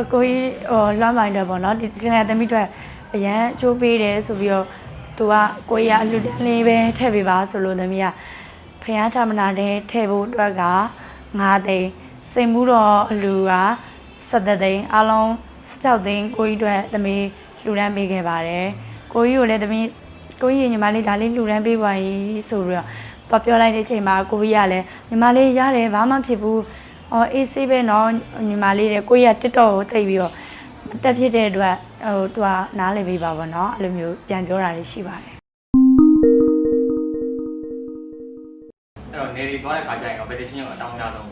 အကိုကြီးဟိုလွမ်းမိုင်းတော့ပေါ့နော်ဒီစင်ကသမီးတွေအရန်အချိုးပေးတယ်ဆိုပြီးတော့သူကကိုကြီးကအလူတန်းလေးပဲထည့်ပေးပါဆိုလို့သမီးကဖျားထမနာတဲ့ထည့်ဖို့အတွက်က9သိန်းစိန်မှုတော့အလူက17သိန်းအလုံး16သိန်းကိုကြီးအတွက်သမီးလှူဒန်းပေးခဲ့ပါတယ်ကိုကြီးကိုလည်းသမီးကိုကြီးညီမလေးဒါလေးလှူဒန်းပေးပါရေးဆိုပြီးတော့တော့ပြောလိုက်တဲ့အချိန်မှာကိုကြီးကလည်းညီမလေးရတယ်ဘာမှဖြစ်ဘူး ။အော်အေးဆေးပဲနော်ညီမလေးတဲ့ကိုရ TikTok ကိုသိပြီးတော့တက်ဖြစ်တဲ့အတွက်ဟိုသူကနားလည်ပေးပါဘောနော်အဲ့လိုမျိုးပြန်ပြောတာတွေရှိပါတယ်အဲ့တော့နေရီသွားတဲ့ခါကျရင်တော့ဘယ်တချင်းရောအတောင်းများဆုံး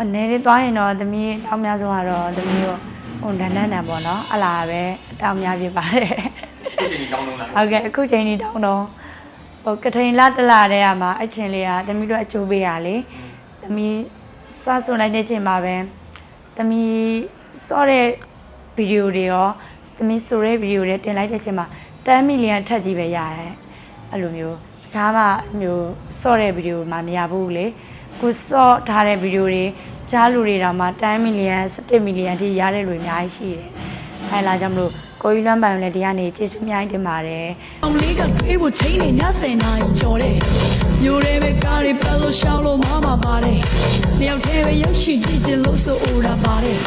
အနေနဲ့သွားရင်တော့သမီးတောင်းများဆုံးကတော့သမီးတို့ဟိုဒန်ဒန်ဒန်ပေါ့နော်အလားပဲအတောင်းများဖြစ်ပါတယ်အခုချိန်ကြီးတောင်းလုံးလားဟုတ်ကဲ့အခုချိန်ကြီးတောင်းတော့ဟိုကထိန်လာတလာတဲ့ကမှာအချင်းလေးကသမီးတို့အချိုးပေးရလေသမီး စဆွန်လိုက်တဲ့ချိန်မှာပဲသမီးစော့တဲ့ဗီဒီယိုတွေရောသမီးဆိုတဲ့ဗီဒီယိုတွေတင်လိုက်တဲ့ချိန်မှာ10မီလီယံထက်ကြီးပဲရတယ်အဲ့လိုမျိုးတခါမှမျိုးစော့တဲ့ဗီဒီယိုမှမရဘူးလေကိုစော့ထားတဲ့ဗီဒီယိုတွေကြားလူတွေတောင်မှ10မီလီယံ17မီလီယံထိရတဲ့လူအများကြီးရှိတယ်အဲလာကြောင့်မလို့ ကိုကြီးလွမ်းပိုင်လည်းဒီကနေကျေးဇူးအများကြီးတင်ပါတယ်အောင်လေးကတွေးဖို့ချိန်နေညစင်နိုင်ကြော်တယ်မျိုးရဲပဲကားတွေပတ်လို့ရှောင်းလို့မမပါတယ်တယောက်တည်းပဲရုပ်ရှိကြည့်ချင်လို့ဆိုအိုတာပါတယ်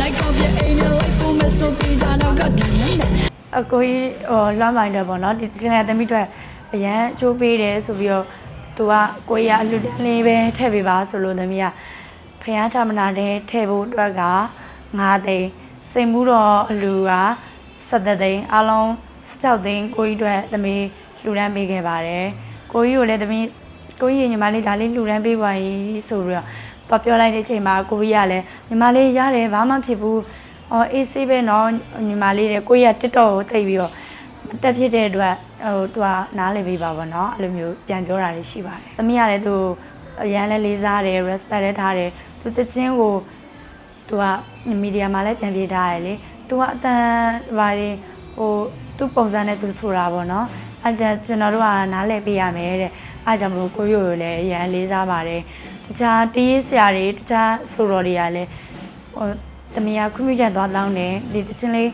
နိုင်ကောင်းပြအိမ်မျိုးလိုက်ကိုမဆိုတေးကြတော့ကပြန်နေတယ်အကိုကြီးဟိုလွမ်းမိုင်းတော့ပေါ့နော်ဒီစင်ကသမီးတွေအရန်အချိုးပေးတယ်ဆိုပြီးတော့သူကကိုကြီးကအလူတန်းလေးပဲထည့်ပေးပါဆိုလို့သမီးကဖျားထမနာတဲ့ထည့်ဖို့အတွက်က9သိန်းစိန်မှုတော့အလူက 17သိန်းအားလုံး16သိန်းကိုကြီးအတွက်သမီးလှူဒန်းပေးခဲ့ပါတယ်ကိုကြီးကိုလည်းသမီးကိုကြီးညီမလေးဒါလေးလှူဒန်းပေးပါရင်ဆိုပြီးတော့တော်ပြောလိုက်တဲ့အချိန်မှာကိုကြီးကလည်းညီမလေးရတယ်ဘာမှဖြစ်ဘူးအော်အေးဆေးပဲနော်ညီမလေးတဲ့ကိုကြီးက TikTok ကိုတိတ်ပြီးတော့တက်ဖြစ်တဲ့အတွက်ဟိုသူကနားလည်ပေးပါဘောနော်အဲ့လိုမျိုးပြန်ပြောတာလေးရှိပါတယ်သမီးကလည်းသူအရန်လဲလေးစားတယ် respect လဲထားတယ်သူတချင်းကိုသူကမီဒီယာမှာလည်းပြန်ပြေးထားတယ်လေ ။ तू ကအတန်ဘာတွေဟိုသူ့ပုံစံနဲ့သူဆိုတာပေါ့နော်။အဲ့ဒါကျွန်တော်တို့ကနားလည်ပေးရမယ်တဲ့။အားကြောင့်မလို့ကိုရိုးရိုးလည်းအရန်လေးစားပါတယ်။တခြားတရေးဆရာတွေတခြားဆိုတော်တွေကလည်းဟိုတမယာခွင့်ပြုချက်သွားတောင်းတယ်။ဒီတချင်းလေး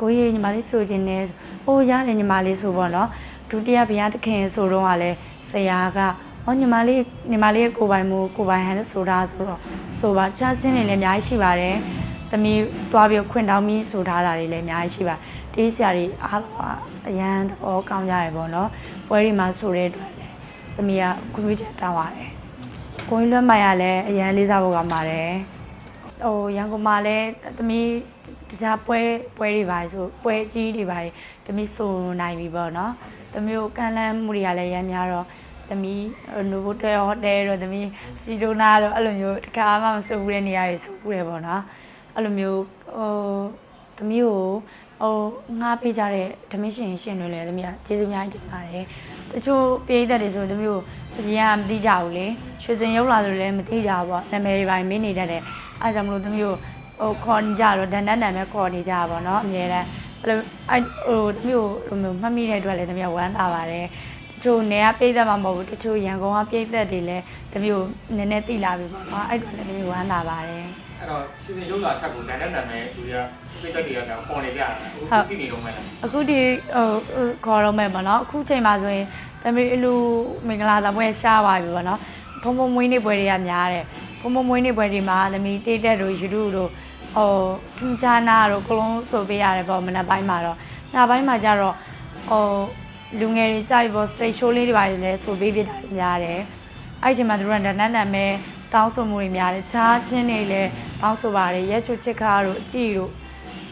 ကိုရီးညီမလေးဆိုခြင်းနဲ့ဟိုရတယ်ညီမလေးဆိုပေါ့နော်။ဒုတိယဘုရားသခင်ဆိုတော့ကလည်းဆရာကဟောညီမလေးညီမလေးကိုပိုင်မူကိုပိုင်ဟန်ဆိုတာဆိုတော့ဆိုပါချချင်းနေလည်းအများကြီးရှိပါတယ်။ တမီးတွားပြီးခွင့်တောင်းပြီးဆိုထားတာတွေလည်းအများကြီးရှိပါတေးဆရာတွေအားလုံးကအရန်သဘောကောင်းကြရပေါ့နော်ပွဲဒီမှာဆိုတဲ့အတွက်လည်းတမီးကခွင့်ပြုချက်တောင်းပါတယ်ကိုကြီးလွတ်မိုင်ကလည်းအရန်လေးစားဖို့ကောင်းပါတယ်ဟိုရန်ကုန်မှာလည်းသမီးတခြားပွဲပွဲတွေပါဆိုပွဲအကြီးတွေပါသမီးဆိုနိုင်ပြီပေါ့နော်သမီးကိုကန့်လန့်မှုတွေကလည်းရမ်းများတော့သမီးနိုဘိုတယ်ဟိုတယ်တော့သမီးစီဒိုနာတော့အဲ့လိုမျိုးတခါမှမဆိုဘူးတဲ့နေရာတွေဆိုဘူးတယ်ပေါ့နော် အဲ့လိုမျိုးဟိုသမီးကိုဟိုငှားပေးကြတဲ့ဓမင်းရှင်ရှင်တွေလည်းသမီးကကျေးဇူးအများကြီးတင်ပါတယ်တချို့ပြည်သက်တွေဆိုသမီးကိုအရင်ကမသိကြဘူးလေရွှေစင်ရုပ်လာလို့လည်းမသိကြဘူးပေါ့နာမည်တွေပိုင်းမင်းနေတတ်တယ် အားကြောင့်မလို့သမီးကိုဟိုခေါ်နေကြတော့ဒန်ဒန်တန်ပဲခေါ်နေကြပါဘောเนาะအမြဲတမ်းအဲ့လိုအဲ့ဟိုသမီးကိုဟိုမျိုးမှတ်မိတဲ့အတွက်လည်းသမီးကဝမ်းသာပါတယ်တ ချို့နေရပြိသက်မှာမဟုတ်ဘူးတချို့ရန်ကုန်ကပြိသက်တွေလည်းတမျိုးနည်းနည်းတိလာပြီပေါ့နော်အဲ့တော့လည်းတမျိုးဝမ်းသာပါတယ်အဲ့တော့ရှင်ရှင်ရုပ်လာထက်ကိုနန်းနန်းနန်းနဲ့လူရပြိသက်တွေကတော့ခေါ်နေကြတာအခုတိနေတော့မယ်အခုဒီဟိုခေါ်တော့မယ်ပေါ့နော်အခုချိန်မှာဆိုရင်တမျိုးအလူမင်္ဂလာသပွဲရှားပါပြီပေါ့နော်ဖုံဖုံမွေးနေပွဲတွေကများတယ်ဖုံဖုံမွေးနေပွဲတွေမှာတမျိုးတိတက်တို့ယူတို့ဟိုထူးခြားနာတို့ကလုံးဆိုပေးရတယ်ပေါ့မနက်ပိုင်းမှာတော့ညပိုင်းမှာကျတော့ဟို လူငယ်တွေကြိုက်ပေါ့ stage show လေးတွေပါတယ်လဲဆိုပေးပြတာများတယ်အဲ့ဒီချိန်မှာသူတို့ကနန်းနန်းမဲတောင်းဆိုမှုတွေများတယ်ခြားချင်းတွေလည်းတောင်းဆိုပါတယ်ရက်ချွတ်ချစ်ခါတို့အကြည့်တို့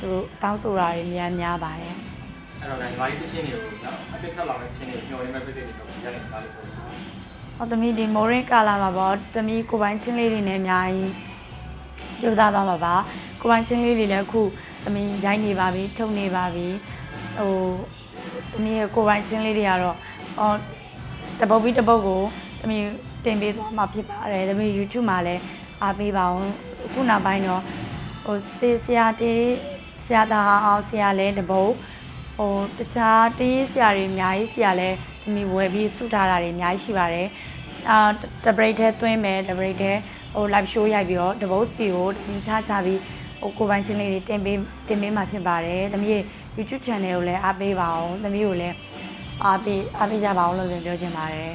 သူတို့တောင်းဆိုတာတွေများများပါတယ်အဲ့တော့ညီမလေးတချင်းတွေကိုနော်အတစ်ထက်လောက်တဲ့ချင်းတွေညှော်နေမဲ့ပြည့်တဲ့တွေတော့ရတဲ့စကားလေးပေါ့။ဟောသမီးဒီမိုးရင်းကာလာမှာပေါ့သမီးကိုပိုင်ချင်းလေးတွေနဲ့အများကြီးကြိုးစားသွားမှာပါ။ကိုပိုင်ချင်းလေးတွေလည်းအခုသမီးရိုက်နေပါပြီထုံနေပါပြီ။ဟို သမီးရဲ့ကိုပိုင်ချင်းလေးတွေကတော့အော်တပုတ်ပြီးတပုတ်ကိုသမီးတင်ပေးသွားမှာဖြစ်ပါတယ်။သမီး YouTube မှာလည်းအားပေးပါအောင်။အခုနောက်ပိုင်းတော့ဟိုတေးဆရာတေးဆရာသားအောင်ဆရာလည်းတပုတ်ဟိုတခြားတေးဆရာတွေအများကြီးဆရာလဲဒီမီဝယ်ပြီးစုထားတာတွေအများကြီးရှိပါတယ်အာတပရိတ်ထဲသွင်းမယ်တပရိတ်ထဲဟို live show ရိုက်ပြီးတော့တပုတ်စီကိုဒီချချပြီးဟဟို ကိုယ်ပိုင်ရှင်လေးတွေတင်ပေးတင်ပေးမှာဖြစ်ပါတယ်။သမီးရဲ့ YouTube channel ကိုလည်းအားပေးပါအောင်။သမီးကိုလည်းအားပေးအားပေးကြပါအောင်လို့ပြောချင်ပါတယ်